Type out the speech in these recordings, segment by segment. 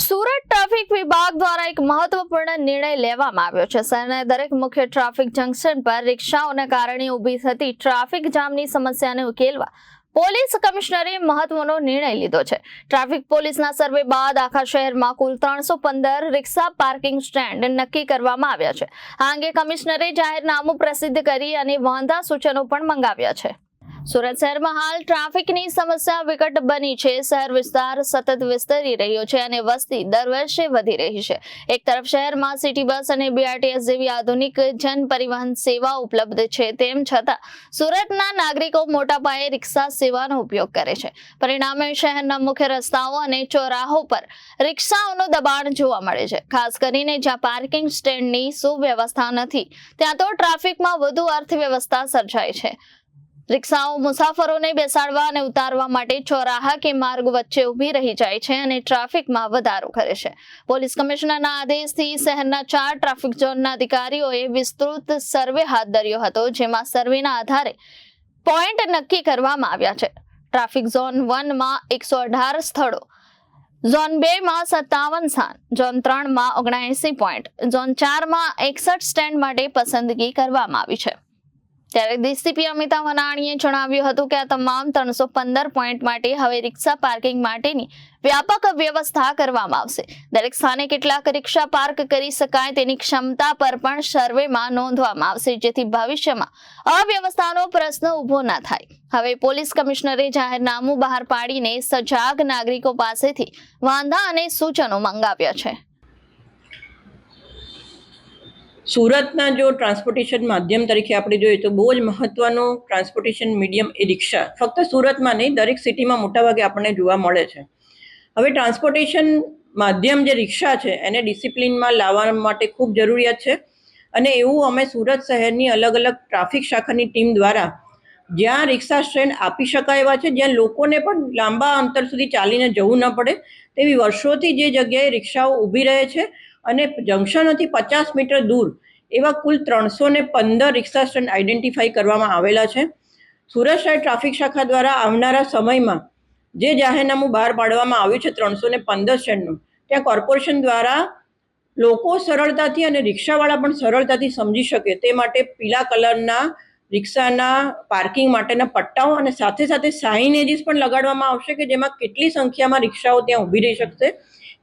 Surat traffic વિભાગ દ્વારા એક મહત્વપૂર્ણ નિર્ણય લેવામાં આવ્યો છે. શહેરના દરેક મુખ્ય ટ્રાફિક જંકશન પર રિક્ષાઓને કારણે ઊભી થતી ટ્રાફિક જામની સમસ્યાને ઉકેલવા પોલીસ કમિશનરે મહત્વનો નિર્ણય લીધો છે. ટ્રાફિક પોલીસના સર્વે બાદ આખા શહેરમાં કુલ ત્રણસો પંદર રિક્ષા પાર્કિંગ સ્ટેન્ડ નક્કી કરવામાં આવ્યા છે. આ અંગે કમિશનરે જાહેરનામું પ્રસિદ્ધ કરી અને વાંધા સૂચનો પણ મંગાવ્યા છે. સુરત શહેરમાં હાલ ટ્રાફિકની સમસ્યા વિકટ બની છે. શહેર વિસ્તાર સતત વિસ્તરી રહ્યો છે અને વસ્તી દર વર્ષે વધી રહી છે. એક તરફ શહેરમાં સિટી બસ અને બીઆરટીએસ જેવી આધુનિક જન પરિવહન સેવા ઉપલબ્ધ છે, તેમ છતાં સુરતના નાગરિકો મોટા પાયે રિક્ષા સેવાનો ઉપયોગ કરે છે. પરિણામે શહેરના મુખ્ય રસ્તાઓ અને ચોરાહો પર રિક્ષાઓનું દબાણ જોવા મળે છે. ખાસ કરીને જ્યાં પાર્કિંગ સ્ટેન્ડની સુવ્યવસ્થા નથી, ત્યાં તો ટ્રાફિકમાં વધુ અર્થવ્યવસ્થા સર્જાય છે. રિક્ષાઓ મુસાફરોને બેસાડવા અને ઉતારવા માટે ચોરાહા કે માર્ગ વચ્ચે ઊભી રહી જાય છે અને ટ્રાફિકમાં વધારો કરે છે. પોલીસ કમિશનરના આદેશથી શહેરના ચાર ટ્રાફિક ઝોનના અધિકારીઓએ વિસ્તૃત સર્વે હાથ ધર્યો હતો, જેમાં સર્વેના આધારે પોઈન્ટ નક્કી કરવામાં આવ્યા છે. ટ્રાફિક ઝોન વનમાં એકસો અઢાર સ્થળો, ઝોન બે માં સત્તાવન સ્થાન, ઝોન ત્રણમાં પોઈન્ટ, ઝોન ચારમાં એકસઠ સ્ટેન્ડ માટે પસંદગી કરવામાં આવી છે. ત્યારે ડીસીપી અમિતા વનાણીએ જણાવ્યું હતું કે આ તમામ ત્રણસો પંદર પોઈન્ટ માટે હવે રિક્ષા પાર્કિંગ માટેની વ્યાપક વ્યવસ્થા કરવામાં આવશે. દરેક સ્થાને કેટલાક રિક્ષા પાર્ક કરી શકાય તેની ક્ષમતા પર પણ સર્વેમાં નોંધવામાં આવશે, જેથી ભવિષ્યમાં અવ્યવસ્થાનો પ્રશ્ન ઊભો ના થાય. હવે પોલીસ કમિશનરે જાહેરનામું બહાર પાડીને સજાગ નાગરિકો પાસેથી વાંધા અને સૂચનો મંગાવ્યા છે. સુરતના જો ટ્રાન્સપોર્ટેશન માધ્યમ તરીકે આપણે જોઈએ તો બહુ જ મહત્વનું ટ્રાન્સપોર્ટેશન મીડિયમ એ રિક્ષા. ફક્ત સુરતમાં નહીં, દરેક સિટીમાં મોટાભાગે આપણને જોવા મળે છે. હવે ટ્રાન્સપોર્ટેશન માધ્યમ જે રિક્ષા છે, એને ડિસિપ્લિનમાં લાવવા માટે ખૂબ જરૂરિયાત છે. અને એવું અમે સુરત શહેરની અલગ અલગ ટ્રાફિક શાખાની ટીમ દ્વારા જ્યાં રિક્ષા સ્ટેન્ડ આપી શકાય એવા છે, જ્યાં લોકોને પણ લાંબા અંતર સુધી ચાલીને જવું ન પડે, તેવી વર્ષોથી જે જગ્યાએ રિક્ષાઓ ઊભી રહે છે અને જંકશનથી પચાસ મીટર દૂર એવા કુલ ત્રણસો ને પંદર રિક્ષા સ્ટેન્ડ આઈડેન્ટિફાઈ કરવામાં આવેલા છે. સુરત શહેર ટ્રાફિક શાખા દ્વારા આવનારા સમયમાં જે જાહેરનામું બહાર પાડવામાં આવ્યું છે ત્રણસો ને પંદર સ્ટેન્ડનું, ત્યાં કોર્પોરેશન દ્વારા લોકો સરળતાથી અને રિક્ષાવાળા પણ સરળતાથી સમજી શકે તે માટે પીળા કલરના રિક્ષાના પાર્કિંગ માટેના પટ્ટાઓ અને સાથે સાથે સાઇનેજીસ પણ લગાડવામાં આવશે કે જેમાં કેટલી સંખ્યામાં રિક્ષાઓ ત્યાં ઊભી રહી શકશે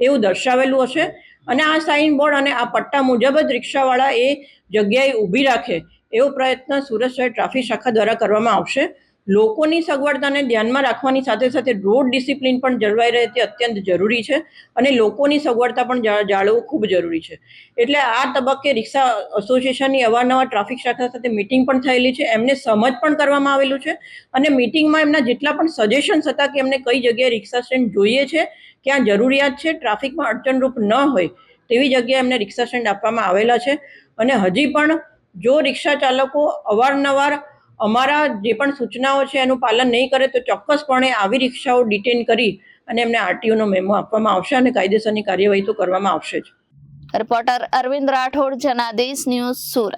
એવું દર્શાવેલું હશે. અને આ સાઇન બોર્ડ અને આ પટ્ટા મુજબ જ રિક્ષાવાળા એ જગ્યાએ ઊભી રાખે એવો પ્રયત્ન સુરત શહેર ટ્રાફિક શાખા દ્વારા કરવામાં આવશે. લોકોની સગવડતાને ધ્યાનમાં રાખવાની સાથે સાથે રોડ ડિસિપ્લિન પણ જળવાઈ રહે તે અત્યંત જરૂરી છે અને લોકોની સગવડતા પણ જાળવવું ખૂબ જરૂરી છે. એટલે આ તબક્કે રિક્ષા એસોસિએશનની અવારનવાર ટ્રાફિક શાખા સાથે મિટિંગ પણ થયેલી છે. એમને સમજ પણ કરવામાં આવેલું છે અને મિટિંગમાં એમના જેટલા પણ સજેશન્સ હતા કે એમને કઈ જગ્યાએ રિક્ષા સ્ટેન્ડ જોઈએ છે, ક્યાં જરૂરિયાત છે ટ્રાફિકમાં અડચણરૂપ ન હોય તેવી જગ્યાએ એમને રિક્ષા સ્ટેન્ડ આપવામાં આવેલા છે. અને હજી પણ જો રિક્ષા ચાલકો અવારનવાર અમારા જે પણ સૂચનાઓ છે એનું પાલન નહીં કરે તો ચોક્કસપણે આવી રિક્ષાઓ ડિટેન કરી અને એમને આરટીઓનો મેમો આપવામાં આવશે અને કાયદેસરની કાર્યવાહી તો કરવામાં આવશે જ. Reporter Arvind Rathod, Janadesh news Surat.